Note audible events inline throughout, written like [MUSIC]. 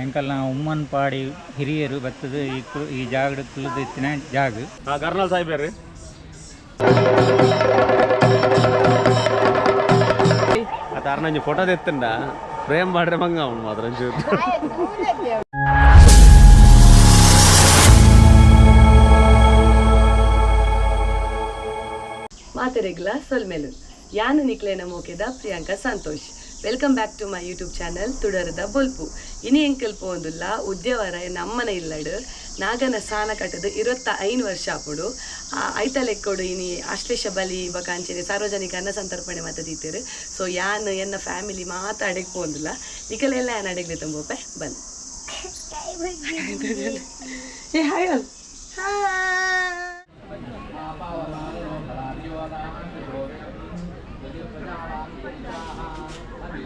ಎಂಕಲ್ನ ಉಮ್ಮನ್ ಪಾಡಿ ಹಿರಿಯರು ಬತ್ತದ ಈ ಕು- ಈ ಜಾಗದ ಜಾಗ. ಆ ಕರ್ನಲ್ ಸಾಹೇಬ್ರಿ ಅದು ಅರ್ನಂಜಿ ಫೋಟೋ ತೆತ್ತಂಡ ಪ್ರೇಮ್ ಮಾಡ್ರೆ ಮಂಗ ಅವನು ಮಾತ್ರ ಮಾತೆರೆಗ್ಲ ಸೊಲ್ಮೆಲು ಯಾನು ನಿಕ್ಲೇನ ಮೋಕೆದ Priyanka Santosh. Welcome back to my YouTube channel ತುಡರದ ಬೊಲ್ಪು ಇನಿ ಎಂಕಲ್ ಪೋಂದುಲ್ಲ ಉದ್ಯವರ ನಮ್ಮನ ಇಲ್ಲಡ್. ನಾಗನ ಸ್ನಾನ ಕಟ್ಟದು ಇರುವತ್ತ ಐನು ವರ್ಷ ಆಪುಡು. ಐತ ಲೆಕ್ಕೋಡು ಇನಿ ಆಶ್ಲೇಷ ಬಲಿ ಬಕಾಂಚನೆ ಸಾರ್ವಜನಿಕ ಅನ್ನ ಸಂತರ್ಪಣೆ ಮಾತ ದೀತೇರು ಸೊ ಯಾನ್ ಎನ್ನ ಫ್ಯಾಮಿಲಿ ಮಾತ ಅಡೆಗ್ ನಿಕಲೆ ಎಲ್ಲ ಯಾನ್ ಅಡೆಗ್ಲಿ ತಂಬೋಪೆ? ಬನ್ ಏ ಹಾಯ್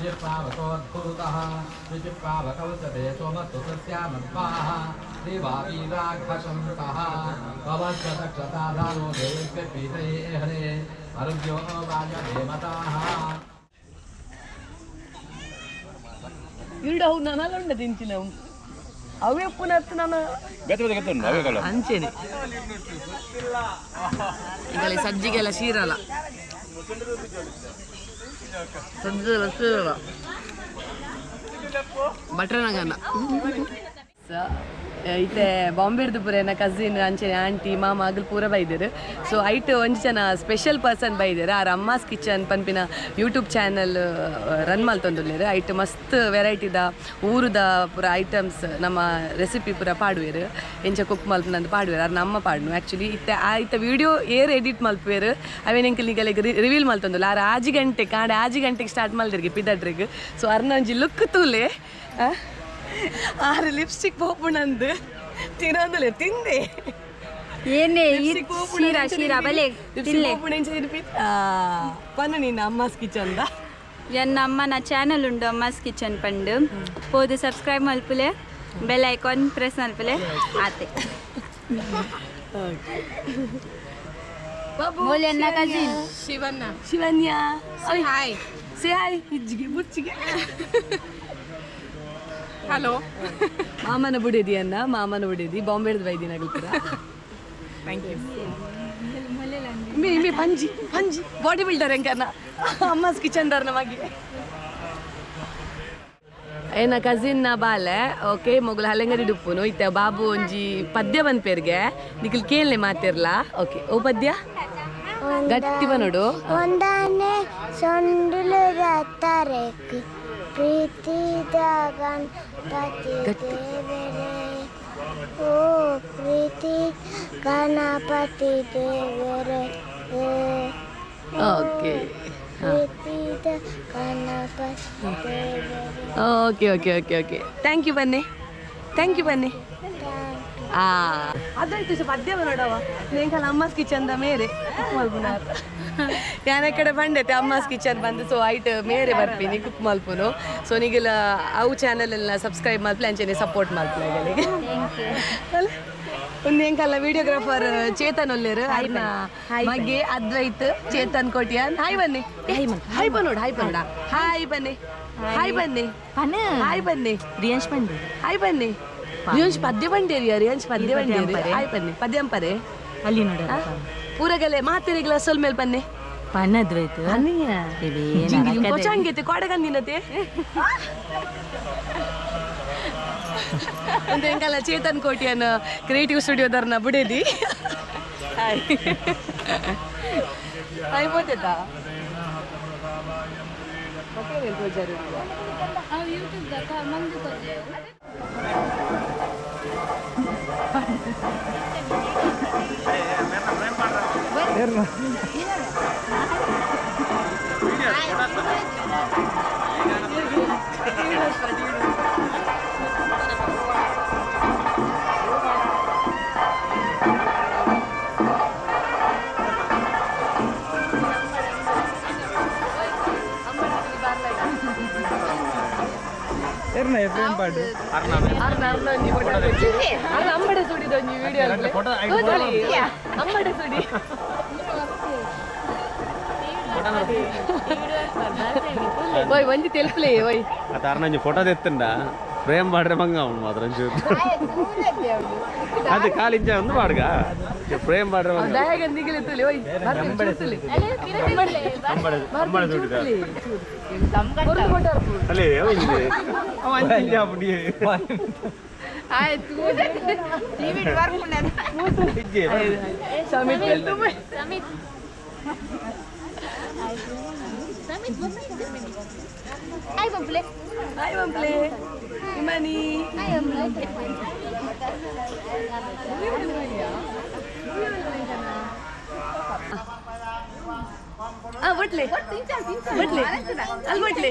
निष्पावकोद्भूतः निष्पावकौचते सोमस्तु तस्यामन्वाः देवावीराघशंसः भवद्गतक्षताधारो देव्यपीतये हरे अरुभ्यो वाजदेमताः ఈడవు నన్నలుండ దించినాం అవి ఎప్పు నెత్తున్నా అంచేనే ఇంకా సజ్జిగల చీరల செஞ்சது பெஸ்ட்டு தான் மட்டன் அங்கே ஸோ ಐತೆ ಬಾಂಬೆಡ್ದು ಪೂರ ಏನ ಕಸಿನ್ ಅಂಚೆ ಆಂಟಿ ಮಾಮ ಅಗಲ್ ಪೂರ ಬೈದೇರು. ಸೊ ಐಟ್ ಒಂಜಿ ಜನ ಸ್ಪೆಷಲ್ ಪರ್ಸನ್ ಬೈದೇರು. ಆರ್ ಅಮ್ಮಾಸ್ ಕಿಚನ್ ಪನ್ಪಿನ ಯೂಟ್ಯೂಬ್ ಚಾನಲ್ ರನ್ ಮಲ್ತೊಂದುಲ್ಲೇರು ಐಟ್ ಮಸ್ತ್ ವೆರೈಟಿದ ಊರುದ ಪೂರ ಐಟಮ್ಸ್ ನಮ್ಮ ರೆಸಿಪಿ ಪೂರ ಪಾಡುವೆರು. ಎಂಚ ಕುಕ್ ಮಲ್ಪನಂದು ಪಾಡುವೆರು. ಆರ್ ನಮ್ಮ ಪಾಡ್ನು. ಆ್ಯಕ್ಚುಲಿ ಇತ್ತೆ ಆಯ್ತ ವಿಡಿಯೋ ಏರ್ ಎಡಿಟ್ ಮಲ್ಪುವೆರು ಅವೇನು ಎಂಕಲ್ ರಿವೀಲ್ ಮಲ್ತೊಂದುಲ್ಲ ಆರು ಆಜಿ ಗಂಟೆ, ಕಾಂಡೆ ಆಜಿ ಗಂಟೆಗೆ ಸ್ಟಾರ್ಟ್ ಮಲ್ದಿರ್ಗೆ ಪಿದಡ್ರಿಗೆ. ಸೊ ಅರ್ನ ಒಂಜಿ ಲುಕ್ ತೂಲೆ ಆರು ಲಿಪ್ಸ್ಟಿಕ್ ಪೋಪುಣಂದು ತಿನ್ನೋದಿಲ್ಲ ತಿಂದೆ. ಏನೇ ಲಿಪ್ಸ್ಟಿಕ್ ಶೀರಾ ಶೀರಾ ಬಲೆ ತಿನ್ಲೆ. ಪನ್ನ ನೀನು ಅಮ್ಮಸ್ ಕಿಚನ್ದ ಎನ್ನ ಅಮ್ಮನ ಚಾನಲ್ ಉಂಡು ಅಮ್ಮಸ್ ಕಿಚನ್ ಪಂಡು. ಪೋದು ಸಬ್ಸ್ಕ್ರೈಬ್ ಮಲ್ಪುಲೆ. ಬೆಲ್ ಐಕಾನ್ ಪ್ರೆಸ್ ಮಲ್ಪುಲೆ. ಆತೆ. ಬೋಲೆ ಎನ್ನ ಶಿವಣ್ಣ. ಶಿವನ್ಯ ಹಾಯ್ ಸೇ ಹಾಯ್ ಹಿಜ್ಜಿಗೆ ಹಲೋ ಮಾಮನ ಬುಡಿದಿ ಅನ್ನ ಮಾಮನ ಬುಡಿದಿ ಬಾಂಬೆಡ್ದು ಬೈದಿನ ಯು ಮೇ ಮೇ ಪಂಜಿ ಪಂಜಿ. ಬಾಡಿ ಬಿಲ್ಡರ್ ಎಂಕನ್ನ ಅಮ್ಮಸ್ ಕಿಚನ್ ಡರ್ ನಮಗೆ ಏನ ಕಸಿನ್ನ ಬಾಲೆ ಓಕೆ ಮೊಗಲ ಹಲಂಗಡಿ ಡುಪ್ಪುನು ಇತ್ತ ಬಾಬು ಒಂಜಿ ಪದ್ಯ ಬಂದ ಪೇರ್ಗೆ. ನಿಖಿಲ್ ಕೇಳಲೆ ಮಾತಿರ್ಲಾ? ಓಕೆ ಓ ಪದ್ಯ? ಗಟ್ಟಿ ನೋಡು. ಒಂದಾನೆ ಸೊಂಡಿಲು ರತ್ತರೆಕ್ ಪ್ರೀತಿದ ಗಣಪತಿ ದೇವರೇ. ಓ ಪ್ರೀತಿ ಗಣಪತಿ ದೇವರೇ. ಓ ಓಕೆ. ಪ್ರೀತಿದ ಗಣಪತಿ ದೇವರೇ. Okay okay okay okay. Thank you ಬನ್ನಿ. ಥ್ಯಾಂಕ್ ಯು ಬನ್ನಿ. ಆ. ಅದಂಟು ಸ್ವಲ್ಪ ಪದ್ಯ ನೋಡವ ನೆಂಕಲ್ ಅಮ್ಮಸ್ ಕಿಚನ್ ಮೇರೆ ಮೇಲೆ ಮಲ್ಪುನಾರ್ ಯಾನ ಕಡೆ ಬಂಡೈತೆ ಅಮ್ಮಸ್ ಕಿಚನ್ ಬಂದು ಸೊ ಐಟ್ ಮೇರೆ ಬರ್ತೀನಿ ಕುಕ್ ಮಲ್ಪುನು ಸೊ ನೀಗೆಲ್ಲ ಅವು ಚಾನಲ್ ಎಲ್ಲ ಸಬ್ಸ್ಕ್ರೈಬ್ ಮಾಡ್ಲಿ ಅಂಚೆನೆ ಸಪೋರ್ಟ್ ಮಾಡ್ತೀನಿ ಈಗಲಿಗೆ ಒಂದು ಹೆಂಗಲ್ಲ ವಿಡಿಯೋಗ್ರಾಫರ್ ಚೇತನ್ ಒಲ್ಲೇರು ಐನ ಮಗೆ ಅದ್ವೈತ್ ಚೇತನ್ ಕೋಟಿಯಾನ್ ಹಾಯ್ ಬನ್ನಿ ಹಾಯ್ ಬನ್ನೋಡ ಹಾಯ್ ಬನ್ನೋಡ ಹಾಯ್ ಬನ್ನಿ ಹಾಯ್ ಬನ್ನಿ ಹಾಯ್ ಬನ್ನಿ ರಿಯಾಂಶ್ ಪಂಡು ಹಾಯ್ ಬನ್ನಿ ರಿಯಾಂಶ್ ಪದ್ಯ ಬಂಡೇರಿ ರಿಯಾಂಶ್ ಪದ್ಯ ಬಂಡೇರಿ ಹಾಯ್ ಬನ್ನಿ ಪದ್ಯಂಪರೆ ಅಲ್ಲಿ ನೋಡ ಊರಾಗೆಲ್ಲ ಗ್ಲಾಸ್ ಸೊಲ್ ಮೇಲೆ ಬನ್ನಿ. ಪಣ್ಣದ್ವೈತು ಕೊಚ್ಚಂಗೈತೆ ಕೊಡಗಂದಿನತೆ ಒಂದು ಎಂಕಲ ಚೇತನ್ ಕೋಟಿಯನ್ನ ಕ್ರಿಯೇಟಿವ್ ಸ್ಟುಡಿಯೋದವ್ರನ್ನ ಬಿಡೇದಿ. ಹಾಯ್ ಹಾಯ್ ಎರ್ನ ಎಫ್ಎಂ ಪಾಡು ಅಲ್ಲ ಅಂಬಡೆ ಸುಡಿದ ಒಂದು ವಿಡಿಯೋ ಅಂಬಡೆ ಸುಡಿ ಓಯ್ ಒಂಜಿ ತೆಲ್ಪಲೆ ಓಯ್ ಅದು ಅರ್ನಂಜಿ ಫೋಟೋ ತೆತ್ತಂಡ ಫ್ರೇಮ್ ಪಾಡ್ರೆ [LAUGHS] ಮಂಗ ಅವನು ಮಾತ್ರ ఓయ్ ಅದು తారణ ಒಂದು ಪಾಡ್ಗ ಫ್ರೇಮ್ ಪಾಡ್ರೆ ಮಂಗ. ದಯಾಗ ನಿಗಿಲೆ ತುಲಿ ಓಯ್ ಬರ್ತೀನಿ ತುಲಿ. ಅಲ್ಲೇ ಅವಂಜಿ ಅವ ಅಂಚಿಂಜ ಅಪ್ಪಡಿ ಆಯ್ತು ಇಜ್ಜೆ ಸಮಿತ್ Ay, ಸಮಿತ್ ಹಾಯ್ काय म्हंपले काय म्हंपले इमानी काय म्हंपले म्हटले म्हटले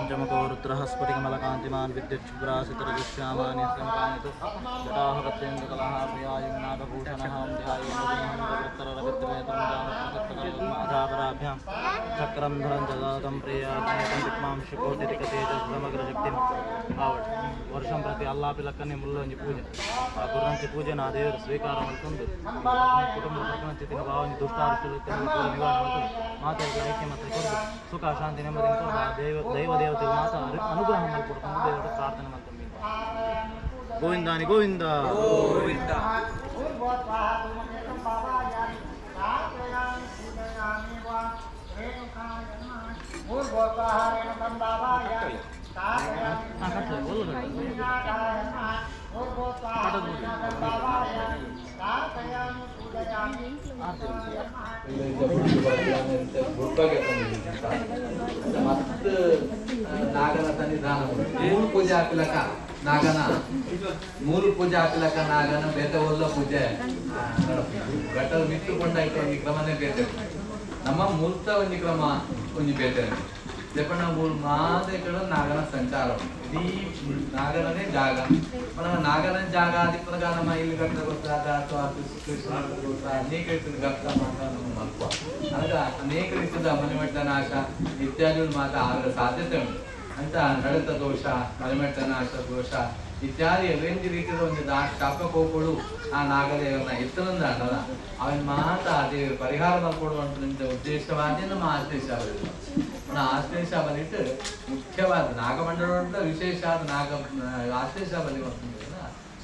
चमको रुद्रहस्पतिकमल कांतिमान विद्युच्छुभ्रासितरजुश्यामानि समकानितु जटाः प्रत्यङ्गकलः प्रियायुम्नाकभूषणः ध्यायेन्द्रियवृत्तरविद्वेतमुदाभ्यां चक्रं धरं जदातं प्रियार्पणेतं विद्मांशिकोटिकतेजसमग्रशक्तिम् आवड ವರ್ಷಂ ಪ್ರತಿ ಅಲ್ಲಾಪಿ ಲಕ್ಕನೆ ಮುಲ್ಲೊಂಜಿ ಪೂಜೆ ಆ ಮಾತ್ರ ಅನು- ಅನುಗ್ರಹ ಮಾಡಿಕೊಡ್ಕೊಂಡು ದೇವರ ಪ್ರಾರ್ಥನೆ ಮಾಡ್ಕೊಂಡು ಗೋವಿಂದಾನಿ ಗೋವಿಂದ ಗೋವಿಂದ ಮತ್ತು ನಾಗನ ಸನ್ನಿಧಾನ ಮೂರು ಪೂಜೆ ಹಾಕ್ಲಕ ನಾಗನ? ಮೂರು ಪೂಜೆ ಹಾಕ್ಲಕ ನಾಗನ, ಬೇತೆ ಒಲ್ಲ ಪೂಜೆ. ಗಟ್ಟಲ್ ಮಿತ್ತುಕೊಂಡ ಇಟ್ಟು ಒಂದು ಕ್ರಮನೇ ನಮ್ಮ ಮೂರ್ತ ಒಂದು ಕ್ರಮ ಒಂದು ಬೇತೆ. చెప్పండి మూడు మాత ఇక్కడ నాగన సంచారం ఇది నాగననే జాగ మన నాగన జాగ అది పనగా ನಮ್ಮ ಇಲ್ಲಿ ಗಟ್ಟ ಗೊತ್ತಾಗ ಅಥವಾ ಕೃಷ್ಣ ಗೊತ್ತ ಅನೇಕ ರೀತಿಯ ಗಟ್ಟ ಮಾತಾಡೋದು ಮಲ್ಪುವ అనగా అనేక ರೀತಿಯ ಮನೆಮಟ್ಟ ನಾಶ ಇತ್ಯಾದಿ ಮಾತ ಆಗದ ಸಾಧ್ಯತೆ ಉಂಟು ಅಂತ ನಡತ ದೋಷ ಮನೆಮಟ್ಟ ನಾಶ ದೋಷ ಇತ್ಯಾದಿ ಎಲೆಂಜಿ ರೀತಿಯ ಒಂದು ದಾ ಶಾಪಕೋಪಗಳು ಆ ನಾಗದೇವನ ಎತ್ತನಂದ ಅಲ್ಲ ಅವನ ಮಾತ ಅದೇ ಪರಿಹಾರ ಮಾಡ್ಕೊಡುವಂತ ಉದ್ದೇಶವಾದಿ ನಮ್ಮ ಆಶ್ಲೇಷ ಆಶ್ಲೇಷಾಮಲಿಟ್ಟು ಮುಖ್ಯವಾದ ನಾಗಮಂಡಲದ ವಿಶೇಷ ಆದ ನಾಗ ಆಶ್ಲೇಷಾಮಲಿ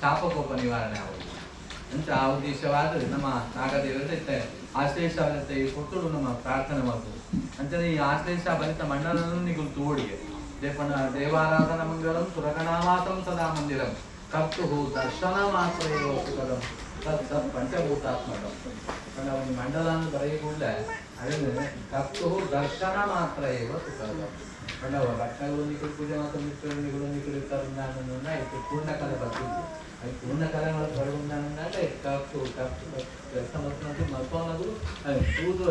ಶಾಪ ಕೋಪ ನಿವಾರಣೆ ಆಗುವುದು ಅಂತ ಆ ಉದ್ದೇಶವಾದ ನಮ್ಮ ನಾಗದೇವರ ಜೊತೆ ಆಶ್ಲೇಷಾವಲಿ ಈ ಕೊಟ್ಟು ನಮ್ಮ ಪ್ರಾರ್ಥನೆ ಮಾಡ್ಬೋದು. ಅಂತ ಈ ಆಶ್ಲೇಷ ಬಲಿತ ಮಂಡಲನ್ನು ನಿಗುಲು ತೋಡಿಗೆ. ದೇಪನ ದೇವಾರಾಧನ ಮಂಗಳಂ ಸುರಗಣಾವಾತಂ ಸದಾ ಮಂದಿರಂ. ಕರ್ತುಹು ದರ್ಶನ ಮಾತ್ರ ಒಂದು ಮಂಡಲ ಅನ್ನು ಬರೆಯ ಅದರಿಂದ ಕತ್ತು ದರ್ಶನ ಮಾತ್ರ ಇವ ಕಂಡವ ಭಟ್ಟಗಳೊಂದಿಗೆ ಪೂಜೆ ಮತ್ತು ಮಿತ್ರರೊಂದಿಗೆ ಕರುಣಾನಂದನ ಇಟ್ಟು ಪೂರ್ಣಕಾಲ ಬರ್ತಿದ್ವಿ ಅದು ಪೂರ್ಣಕಾಲಗಳ ಕರುಣಾನಂದಾದ್ರೆ ಕತ್ತು ಕತ್ತು ಕೆಲಸ ಮತ್ತು ಮತ್ತೊಂದು ಕೂದು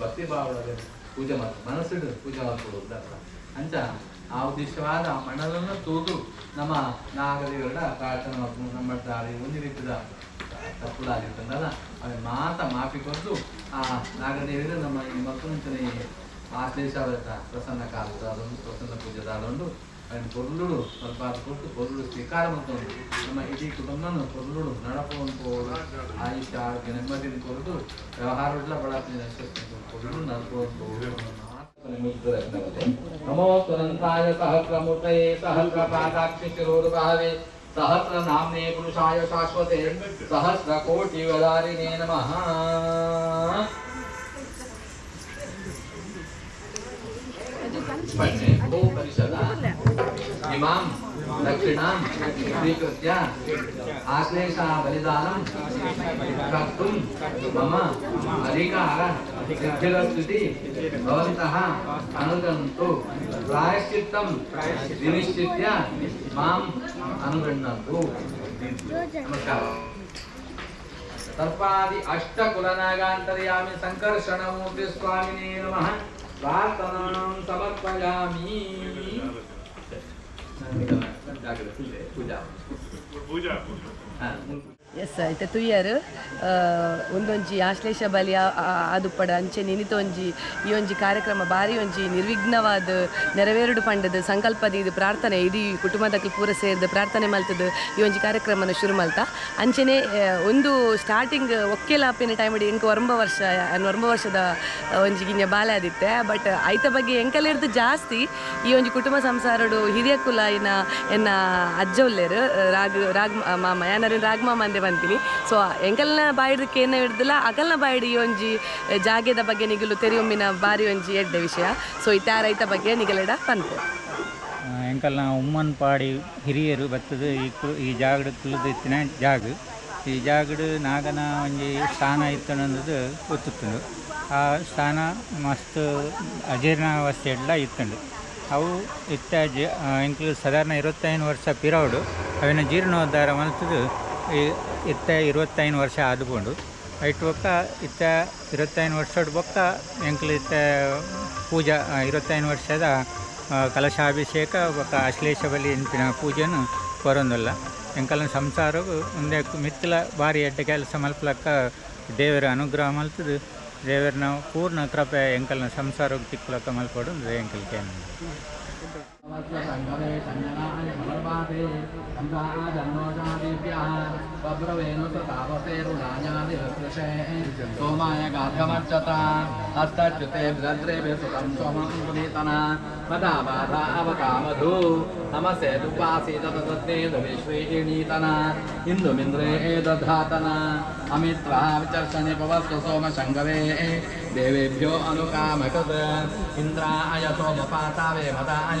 ಭಕ್ತಿ ಭಾವದ ಪೂಜೆ ಮಾತು ಮನಸ್ಸಿಡು ಪೂಜೆ ಮಾಡ್ಕೊಡುವುದು ಅಂತ ಆ ಉದ್ದೇಶವಾದ ಮಣ್ಣನ್ನು ತೂದು ನಮ್ಮ ನಾಗರಿಗಳ ಪ್ರಾರ್ಥನೆ ನಮ್ಮ ದಾರಿ, ಒಂದು ರೀತಿಯ ತಪ್ಪುಲ ಅವ್ರ ಮಾತ್ರ ಮಾತ ಮಾಫಿ ಕೊಟ್ಟು, ಆ ನಾಗದೇವಿದು ನಮ್ಮ ಈ ಮಕ್ಕಳ ಆಶ್ಲೇಷ ಪ್ರಸನ್ನ ಕಾಲದ ಅದೊಂದು ಪ್ರಸನ್ನ ಪೂಜೆದ ಅದೊಂದು ಅವನ ಪೊರ್ಲುಡು ಸ್ವಲ್ಪ ಕೊಟ್ಟು ಪೊರ್ಲುಡು ಸ್ವೀಕಾರ ಮಾಡ್ಕೊಂಡು ನಮ್ಮ ಇಡೀ ಕುಟುಂಬನ ಪೊರ್ಲುಡು ನಡಪುವಂತ ಆಯುಷ್ಯ ಆರೋಗ್ಯ ನೆಮ್ಮದಿನ ಕೊರಟು ವ್ಯವಹಾರಗಳ ಬಡಾಪಿನ ಕೊರಡು ನಡ್ಕೊಂಡು ನಮೋ ಸುರಂತಾಯ ಸಹಸ್ರಮೂರ್ತಯೇ ಸಹಸ್ರ ಪಾದಾಕ್ಷಿ ಶಿರೋರು ಭಾವೇ सहस्र सहस्रनाम्ने पुरुषाय शाश्वते सहस्रकोटिवदारिणे नमः। इमां दक्षिणां स्वीकृत्य आश्लेषा बलिदानं कर्तुं मम अधिकारः। भवन्तः अनुगन्तु प्रायश्चित्तं विनिश्चित्य माम् अनुगृह्णन्तु नमस्कारः सर्पादि अष्टकुलनागान्तर्यामि सङ्कर्षणमूर्ति स्वामिने नमः प्रार्थनां समर्पयामि पूजा ಎಸ್ ತುಯ್ಯರ್ ಒಂದೊಂಜಿ ಆಶ್ಲೇಷ ಬಲಿಯ ಆದುಪ್ಪಡ ಅಂಚೆ ನಿನಿತೊಂಜಿ ಈ ಒಂಜಿ ಕಾರ್ಯಕ್ರಮ ಬಾರಿ ಒಂಜಿ ನಿರ್ವಿಘ್ನವಾದ, ನೆರವೇರುಡು ಪಂಡದ ಸಂಕಲ್ಪದ ಇದು ಪ್ರಾರ್ಥನೆ, ಇಡೀ ಕುಟುಂಬದಕ್ಕೆ ಪೂರ ಸೇರಿದ ಪ್ರಾರ್ಥನೆ ಮಲ್ತದ ಈ ಒಂಜಿ ಕಾರ್ಯಕ್ರಮನ ಶುರು ಮಲ್ತ. ಅಂಚೆನೆ ಒಂದು ಸ್ಟಾರ್ಟಿಂಗ್ ಒಕ್ಕೆಲಾಪಿನ ಟೈಮ್ ಇಡೀ ಎಂಕ ಒಂಬ ವರ್ಷ ಒಂಬ ವರ್ಷದ ಒಂಜಿ ಗಿಂಜ ಬಾಲೆ ಆದಿತ್ತೆ ಬಟ್ ಐತ ಬಗ್ಗೆ ಎಂಕಲ್ ಹಿಡ್ದು ಜಾಸ್ತಿ ಈ ಒಂಜಿ ಕುಟುಂಬ ಸಂಸಾರಡು ಹಿರಿಯ ಕುಲ ಇನ್ನ ಎನ್ನ ಅಜ್ಜ ಉಲ್ಲೇರು ರಾಗ್ ರಾಗ್ ಮಾಮ ಯಾನಾರು ರಾಗ್ ಮಾಮ ಅಂದೆ ಬಂತೀನಿ ಸೊ ಎಂಕಲ್ನ ಬಾಯಿಡ್ದಕ್ಕೆ ಏನ ಹಿಡ್ದಿಲ್ಲ ಅಗಲ್ನ ಬಾಯಿಡಿ ಒಂಜಿ ಜಾಗೆದ ಬಗ್ಗೆ ನಿಗಲು ತೆರಿಯೊಮ್ಮಿನ ಬಾರಿ ಒಂಜಿ ಎಡ್ಡೆ ವಿಷಯ. ಸೊ ಇತ್ತ ರೈತ ಬಗ್ಗೆ ನಿಗಲೆಡ ಪನ್ಪು ಎಂಕಲ್ನ ಉಮ್ಮನ್ ಪಾಡಿ ಹಿರಿಯರು ಬರ್ತದೆ, ಈ ಈ ಜಾಗಡ್ ಕುಲದ ಇತ್ತಿನ ಜಾಗ. ಈ ಜಾಗಡ್ ನಾಗನ ಒಂಜಿ ಸ್ಥಾನ ಇತ್ತನಂದು ಗೊತ್ತಿತ್ತು ಆ ಸ್ಥಾನ ಮಸ್ತ್ ಅಜೀರ್ಣಾವಸ್ಥೆ ಎಲ್ಲ ಇತ್ತುಂಡು. ಅವು ಇತ್ತ ಜ ಎಂಕ್ಲು ಸಾಧಾರಣ ಇರುವತ್ತೈದು ವರ್ಷ ಪಿರೌಡು ಅವಿನ ಜೀರ್ಣೋದ್ಧಾರ ಮಲ್ತದು ಇತ್ತ ಇರುವತ್ತೈದು ವರ್ಷ ಆದ್ಕೊಂಡು ಐಟ್ ಬೊಕ್ಕ ಇತ್ತ ಇರುವತ್ತೈದು ವರ್ಷದ ಬೊಕ್ಕ ಎಂಕ್ಲು ಇತ್ತ ಪೂಜಾ ಇರುವತ್ತೈದು ವರ್ಷದ ಕಲಶಾಭಿಷೇಕ ಬೊಕ್ಕ ಅಶ್ಲೇಷ ಬಲಿ ಇಂತಿನ ಪೂಜೆನು ಕೊರೊಂದಲ್ಲ. ಎಂಕಲ್ನ ಸಂಸಾರ ಮುಂದೆ ಮಿತ್ತಲ ಭಾರಿ ಎಡ್ಡ ಕೆಲಸ ಮಲ್ಪಲಕ್ಕ ದೇವರ ಅನುಗ್ರಹ ಮಲ್ತದು, ದೇವರನ ಪೂರ್ಣ ಕೃಪೆ ಎಂಕಲ್ನ ಸಂಸಾರಕ್ಕೆ ತಿಕ್ಕಲಕ್ಕ ಮಲ್ಪಡು ಎಂಕಲ್ ಸಂಗಮೇ वत्ससङ्गवे सञ्जनाय समर्पाते सन्ताजन्मोषादिभ्यः बभ्रवेणुसतापसेरुणायादिवकृषे सोमाय गार्गमर्चता हस्तच्युते भद्रेभ्य सुतं सोमं पुनीतना देवेभ्यो अनुकामकृत् इन्द्राय सोमपातावे मदाय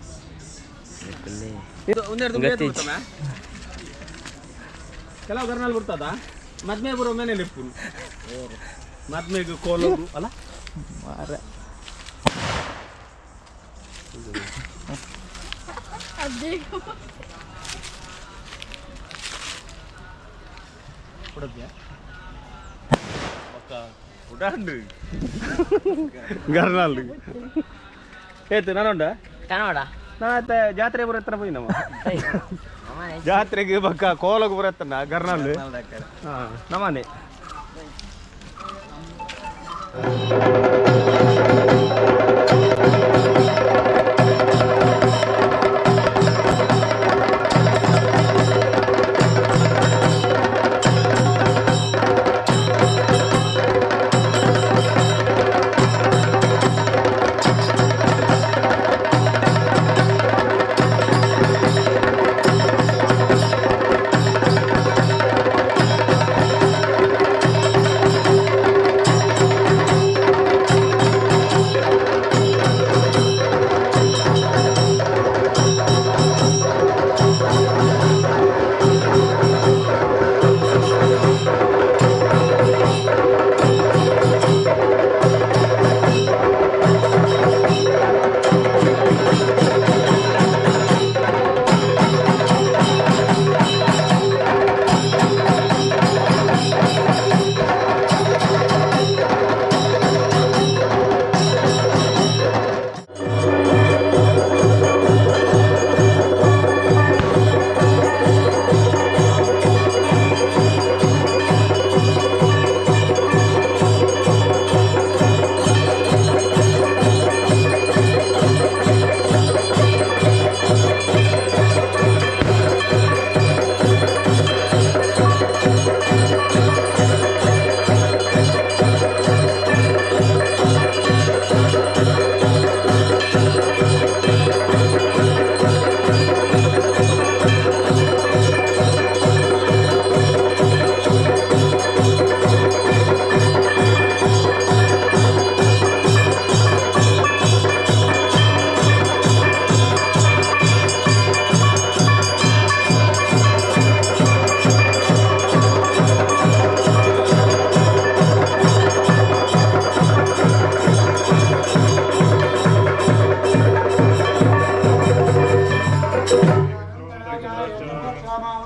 ಒಂದೆರಡು ಕೆಲವು ಗರ್ನಲ್ಲಿ ಬರ್ತದ? ಮದ್ಮೆ ಬರೋ ಮೇಲೆ ನೆಪ್ಪು ಮದ್ಮೆಗೆ ಕೋಲೋದು ಅಲ್ಲ? ಮಾರ. ಗರ್ನಾಲ್ ಉಡಾಂಡು ನಾನು ಏತು ನಾನುಂಡ ಕನ್ನಡ ನಾ ಜಾತ್ರೆ ಬರತ್ತನ ಬೈ ನಮ್ಮ ಜಾತ್ರೆಗೆ ಬಕ್ಕ ಕೋಲಕ್ಕೆ ಬರತ್ತನ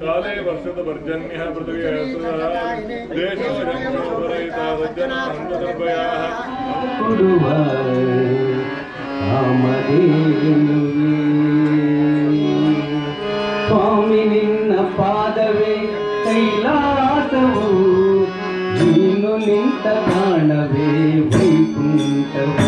ಕಾಲೇ ವರ್ಷದ ಪರ್ಜನ್ಯ ಪೃಥ್ವಿಯ ದೇಶ ಸಜ್ಜನ ಕೊಡುವ ಸ್ವಾಮಿ ನಿನ್ನ ಪಾದವೇ ಕೈಲಾಸವು ನೀನು ನಿಂತ ಕಾಣವೇ ವೈಕುಂಠವು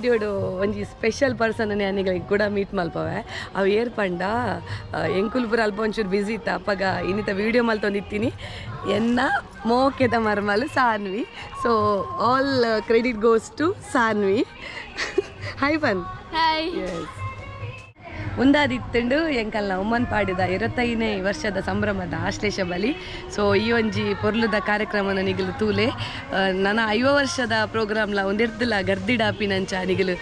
ವಿಡಿಯೋಡು ಒಂಜಿ ಸ್ಪೆಷಲ್ ಪರ್ಸನ್ ನನಗಳಿಗೆ ಕೂಡ ಮೀಟ್ ಮಲ್ಪವೆ. ಅವು ಏರ್ ಪಂಡ ಎಂಕುಲ್ ಪೂರ ಅಲ್ಪ ಒಂಚೂರು ಬಿಸಿ ಇತ್ತ. ಅಪ್ಪಗ ಇನ್ನಿತ ವಿಡಿಯೋ ಮಲ್ತೊಂದಿತ್ತೀನಿ ಎನ್ನ ಮೋಕೆದ ಮರ್ಮಲ್ Sanvi. So all credit goes to Sanvi. Hi bun hi ಎಸ್ ಮುಂದಾದಿತ್ತಂಡು ಎಂಕಲ್ನ ಉಮ್ಮನ್ ಪಾಡಿದ ಇರತ್ತೈನೇ ವರ್ಷದ ಸಂಭ್ರಮದ ಆಶ್ಲೇಷ ಬಲಿ. ಸೊ ಈ ಒಂಜಿ ಪೊರ್ಲುದ ಕಾರ್ಯಕ್ರಮನ ನಿಗಲು ತೂಲೆ ನನ್ನ ಐವ ವರ್ಷದ ಪ್ರೋಗ್ರಾಮ್ಲ ಒಂದಿರ್ದಿಲ್ಲ ಗರ್ದಿಡಾಪಿನಂಚ ನಂಚ ನಿಗಿಲು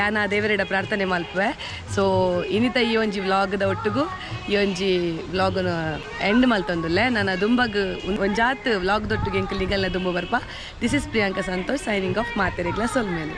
ಯಾನ ದೇವರೆಡ ಪ್ರಾರ್ಥನೆ ಮಲ್ಪುವೆ. ಸೊ ಇನಿತ ಈ ಒಂಜಿ ವ್ಲಾಗ್ದ ಒಟ್ಟಿಗೂ, ಈ ಒಂಜಿ ವ್ಲಾಗ್ ಎಂಡ್ ಮಲ್ತೊಂದುಲ್ಲೆ. ನನ್ನ ದುಂಬಗ್ ಒಂಜಾತ್ ವ್ಲಾಗ್ದೊಟ್ಟಿಗೆ ಎಂಕಲ್ ನಿಗಲ್ನ ದುಂಬು ಬರ್ಪ. This is Priyanka Santosh signing off ಮಾತೆರೆಗ್ಲ ಸೊಲ್ಮೇಲೆ.